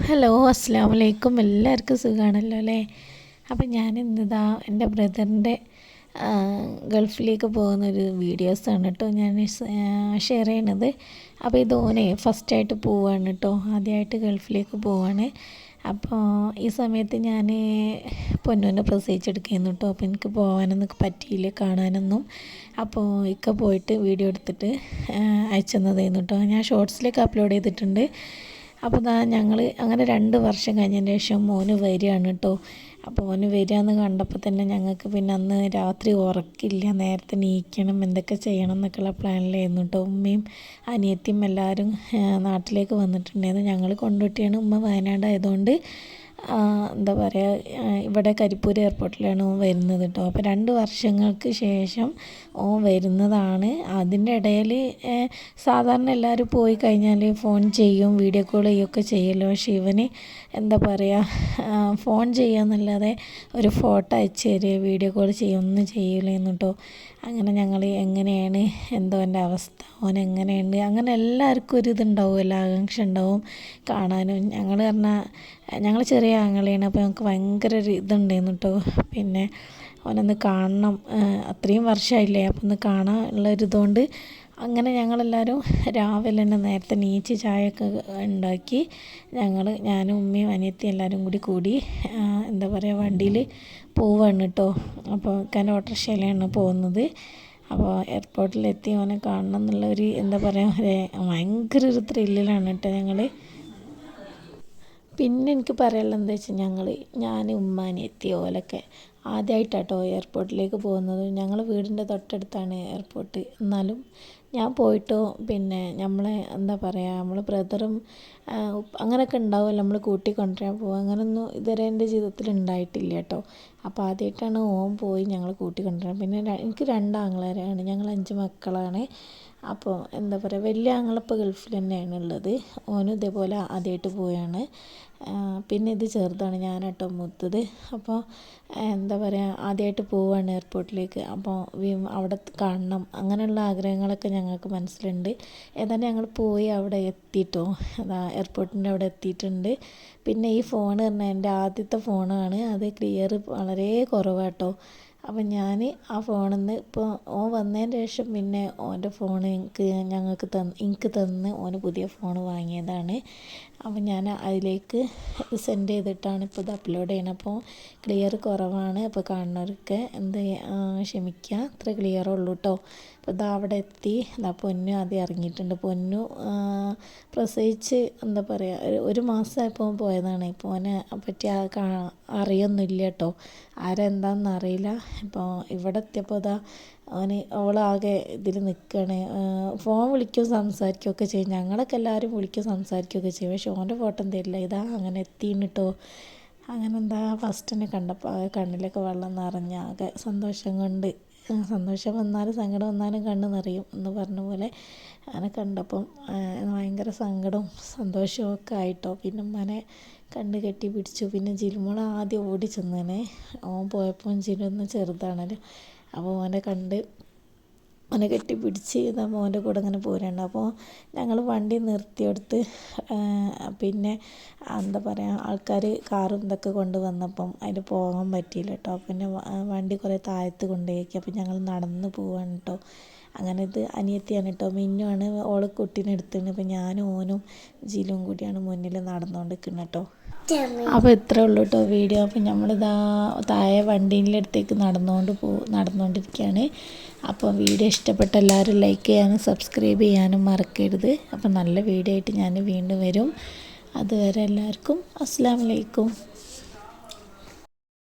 Hello അസ്സാം വലൈക്കും എല്ലാവർക്കും സുഖമാണല്ലോ അല്ലേ? അപ്പം ഞാൻ ഇന്നിതാ എന്റെ ബ്രദറിന്റെ ഗൾഫിലേക്ക് പോകുന്നൊരു വീഡിയോസാണ് കേട്ടോ ഞാൻ ഷെയർ ചെയ്യണത്. അപ്പോൾ ഇത് ഓനെ ഫസ്റ്റായിട്ട് പോവാണ് കേട്ടോ. ആദ്യമായിട്ട് ഗൾഫിലേക്ക് പോവാണ്. അപ്പോൾ ഈ സമയത്ത് ഞാൻ പൊന്നുവിനെ പ്രസവിച്ചെടുക്കുന്നു കേട്ടോ. അപ്പോൾ എനിക്ക് പോകാനൊന്നും പറ്റിയില്ല കാണാനൊന്നും. അപ്പോൾ ഇക്ക പോയിട്ട് വീഡിയോ എടുത്തിട്ട് അയച്ചു തന്നതായിരുന്നു കേട്ടോ. ഞാൻ ഷോർട്സിലേക്ക് അപ്ലോഡ് ചെയ്തിട്ടുണ്ട്. അപ്പോൾ ഞാൻ ഞങ്ങൾ അങ്ങനെ രണ്ട് വർഷം കഴിഞ്ഞതിന് ശേഷം മോന് വരികയാണ് കേട്ടോ അപ്പോൾ മോന് വരികയെന്ന് കണ്ടപ്പോൾ തന്നെ ഞങ്ങൾക്ക് പിന്നെ അന്ന് രാത്രി ഉറക്കില്ല നേരത്തെ നീക്കണം എന്തൊക്കെ ചെയ്യണം എന്നൊക്കെയുള്ള പ്ലാനിലായിരുന്നു കേട്ടോ ഉമ്മയും അനിയത്തിയും എല്ലാവരും നാട്ടിലേക്ക് വന്നിട്ടുണ്ടായിരുന്നു. ഞങ്ങൾ കൊണ്ടുവിട്ടിയാണ് ഉമ്മ വയനാട് ആയതുകൊണ്ട് എന്താ പറയുക ഇവിടെ കരിപ്പൂർ എയർപോർട്ടിലാണ് ഓൻ വരുന്നത് കേട്ടോ അപ്പോൾ രണ്ട് വർഷങ്ങൾക്ക് ശേഷം ഓൻ വരുന്നതാണ്. അതിന്റെ ഇടയിൽ സാധാരണ എല്ലാവരും പോയി കഴിഞ്ഞാൽ ഫോൺ ചെയ്യും വീഡിയോ കോൾ ചെയ്യുകയൊക്കെ ചെയ്യുമല്ലോ പക്ഷേ ഇവന് എന്താ പറയുക ഫോൺ ചെയ്യാന്നല്ലാതെ ഒരു ഫോട്ടോ അയച്ചു തരിക വീഡിയോ കോൾ ചെയ്യൊന്നും ചെയ്യില്ലെന്ന് കേട്ടോ അങ്ങനെ ഞങ്ങൾ എങ്ങനെയാണ് എന്തോ എന്റെ അവസ്ഥ ഓൻ എങ്ങനെയുണ്ട് അങ്ങനെ എല്ലാവർക്കും ഒരു ഇതുണ്ടാവുമല്ലോ ആകാംക്ഷ ഉണ്ടാവും കാണാനും. ഞങ്ങൾ പറഞ്ഞാൽ ഞങ്ങൾ ചെറിയ ആങ്ങളെയാണ്. അപ്പോൾ ഞങ്ങൾക്ക് ഭയങ്കര ഒരു ഇതുണ്ടായിരുന്നു കേട്ടോ പിന്നെ അവനൊന്ന് കാണണം. അത്രയും വർഷമായില്ലേ അപ്പോൾ ഒന്ന് കാണാൻ ഉള്ളൊരിതുകൊണ്ട് അങ്ങനെ ഞങ്ങളെല്ലാവരും രാവിലെ തന്നെ നേരത്തെ നീച്ച് ചായയൊക്കെ ഉണ്ടാക്കി ഞങ്ങൾ ഞാനും ഉമ്മയും അനിയത്തി എല്ലാവരും കൂടി കൂടി എന്താ പറയുക വണ്ടിയിൽ പോവാണ് കേട്ടോ അപ്പോൾ കാരണം ഓട്ടോറിക്ഷയിലാണ് പോകുന്നത്. അപ്പോൾ എയർപോർട്ടിലെത്തി അവനെ കാണണം എന്നുള്ള ഒരു എന്താ പറയുക ഭയങ്കര ഒരു ത്രില്ലിലാണ് കേട്ടോ ഞങ്ങൾ പിന്നെ എനിക്ക് പറയാനുള്ളത് എന്താ വെച്ചാൽ ഞങ്ങൾ ഞാൻ ഉമ്മാനി എത്തി ഓലൊക്കെ ആദ്യമായിട്ടാട്ടോ എയർപോർട്ടിലേക്ക് പോകുന്നത്. ഞങ്ങൾ വീടിന്റെ തൊട്ടടുത്താണ് എയർപോർട്ട്. എന്നാലും ഞാൻ പോയിട്ടോ പിന്നെ നമ്മളെ എന്താ പറയുക നമ്മൾ ബ്രദറും അങ്ങനെയൊക്കെ ഉണ്ടാവുമല്ലോ നമ്മൾ കൂട്ടിക്കൊണ്ടുവരാൻ പോകുക അങ്ങനെയൊന്നും ഇതുവരെ എന്റെ ജീവിതത്തിൽ ഉണ്ടായിട്ടില്ല കേട്ടോ അപ്പോൾ ആദ്യമായിട്ടാണ് ഓൻ പോയി ഞങ്ങൾ കൂട്ടിക്കൊണ്ടുവരാൻ. പിന്നെ എനിക്ക് രണ്ട് ഞങ്ങൾ അഞ്ച് മക്കളാണ്. അപ്പോൾ എന്താ പറയുക വലിയ ആങ്ങളിപ്പോൾ ഗൾഫിൽ തന്നെയാണ് ഉള്ളത്. ഓനും ഇതേപോലെ ആദ്യമായിട്ട് പോയാണ് പിന്നെ ഇത് ചെറുതാണ് കേട്ടോ മൂത്തത്. അപ്പോൾ എന്താ പറയുക ആദ്യമായിട്ട് പോവുകയാണ് എയർപോർട്ടിലേക്ക്. അപ്പോൾ അവിടെ കാണണം. അങ്ങനെയുള്ള ആഗ്രഹങ്ങളൊക്കെ ഞങ്ങൾക്ക് മനസ്സിലുണ്ട്. ഏതാണ്ട് ഞങ്ങൾ പോയി അവിടെ എത്തിയിട്ടോ അതാ എയർപോർട്ടിന്റെ അവിടെ എത്തിയിട്ടുണ്ട്. പിന്നെ ഈ ഫോൺ പറഞ്ഞാൽ എന്റെ ആദ്യത്തെ ഫോണാണ്. അത് ക്ലിയർ വളരെ കുറവാട്ടോ. അപ്പം ഞാൻ ആ ഫോണിൽ നിന്ന് ഇപ്പോൾ ഓൻ വന്നതിന് ശേഷം പിന്നെ ഓന്റെ ഫോൺ എനിക്ക് ഞങ്ങൾക്ക് തന്ന് എനിക്ക് തന്ന് ഓന് പുതിയ ഫോൺ വാങ്ങിയതാണ്. അപ്പം ഞാൻ അതിലേക്ക് സെൻഡ് ചെയ്തിട്ടാണ് ഇപ്പോൾ ഇത് അപ്ലോഡ് ചെയ്യണത്. അപ്പോൾ ക്ലിയർ കുറവാണ്. അപ്പോൾ കാണുന്നവർക്ക് എന്ത് ക്ഷമിക്കുക അത്ര ക്ലിയർ ഉള്ളൂ കേട്ടോ അപ്പോൾ ഇതാ അവിടെ എത്തി. ഇതാ പൊന്നു ആദ്യം ഇറങ്ങിയിട്ടുണ്ട്. പൊന്നു പ്രസവിച്ച് എന്താ പറയുക ഒരു മാസമായപ്പോൾ പോയതാണ്. ഇപ്പോൾ ഓനെ പറ്റി അറിയൊന്നുമില്ല കേട്ടോ ആരെന്താണെന്ന് അറിയില്ല. ഇപ്പോൾ ഇവിടെ എത്തിയപ്പോൾ ഇതാ അവന് അവളാകെ ഇതിൽ നിൽക്കുകയാണ് ഫോൺ വിളിക്കുകയും സംസാരിക്കുകയൊക്കെ ചെയ്യും. ഞങ്ങളൊക്കെ എല്ലാവരും വിളിക്കുകയും സംസാരിക്കുകയൊക്കെ ചെയ്യും. പക്ഷെ ഓന്റെ ഫോട്ടോ എന്തേലില്ല ഇതാ അങ്ങനെ എത്തിന്ന് കേട്ടോ അങ്ങനെ എന്താ ഫസ്റ്റ് തന്നെ കണ്ടപ്പോൾ കണ്ണിലൊക്കെ വെള്ളം നിറഞ്ഞ ആകെ സന്തോഷം കൊണ്ട് സന്തോഷം വന്നാലും സങ്കടം വന്നാലും കണ്ണ് നിറയും എന്ന് പറഞ്ഞ പോലെ അങ്ങനെ കണ്ടപ്പം ഭയങ്കര സങ്കടവും സന്തോഷവും ഒക്കെ ആയിട്ടോ. പിന്നെ ഉമ്മനെ കണ്ണ് കെട്ടി പിടിച്ചു. പിന്നെ ജിൽമോൾ ആദ്യം ഓടി ചെന്നേനെ. ഓൻ പോയപ്പോൾ ജിലൊന്ന് ചെറുതാണല്ലോ. അപ്പോൾ ഓനെ കണ്ട് ഓനെ കെട്ടിപ്പിടിച്ച് ഇതാ മോന്റെ കൂടെ അങ്ങനെ പോരുന്നുണ്ട് അപ്പോൾ ഞങ്ങൾ വണ്ടി നിർത്തിയെടുത്ത് പിന്നെ എന്താ പറയുക ആൾക്കാർ കാറും ഇതൊക്കെ കൊണ്ട് വന്നപ്പം അതിന് പോകാൻ പറ്റിയില്ല കേട്ടോ. പിന്നെ വണ്ടി കുറേ താഴത്ത് കൊണ്ടുപോയി അപ്പം ഞങ്ങൾ നടന്ന് പോവാണ് കേട്ടോ. അങ്ങനെ ഇത് അനിയത്തിയാണ് കേട്ടോ. മിന്നുവാണ് ഓൾ കുട്ടീനെ എടുത്തിട്ടുണ്ട് അപ്പം ഞാനും ഓനും ജിലും കൂടിയാണ് മുന്നിൽ നടന്നുകൊണ്ട് നിൽക്കുന്നത് കേട്ടോ. അപ്പോൾ ഇത്രേ ഉള്ളൂ കേട്ടോ വീഡിയോ അപ്പോൾ നമ്മളിതാ താഴെ വണ്ടീന്റെ നടന്നുകൊണ്ട് പോ നടന്നുകൊണ്ടിരിക്കുകയാണ് അപ്പോൾ വീഡിയോ ഇഷ്ടപ്പെട്ട എല്ലാവരും ലൈക്ക് ചെയ്യാനും സബ്സ്ക്രൈബ് ചെയ്യാനും മറക്കരുത്. അപ്പോൾ നല്ല വീഡിയോ ആയിട്ട് ഞാൻ വീണ്ടും വരും. അതുവരെ എല്ലാവർക്കും അസ്സാം വലൈക്കും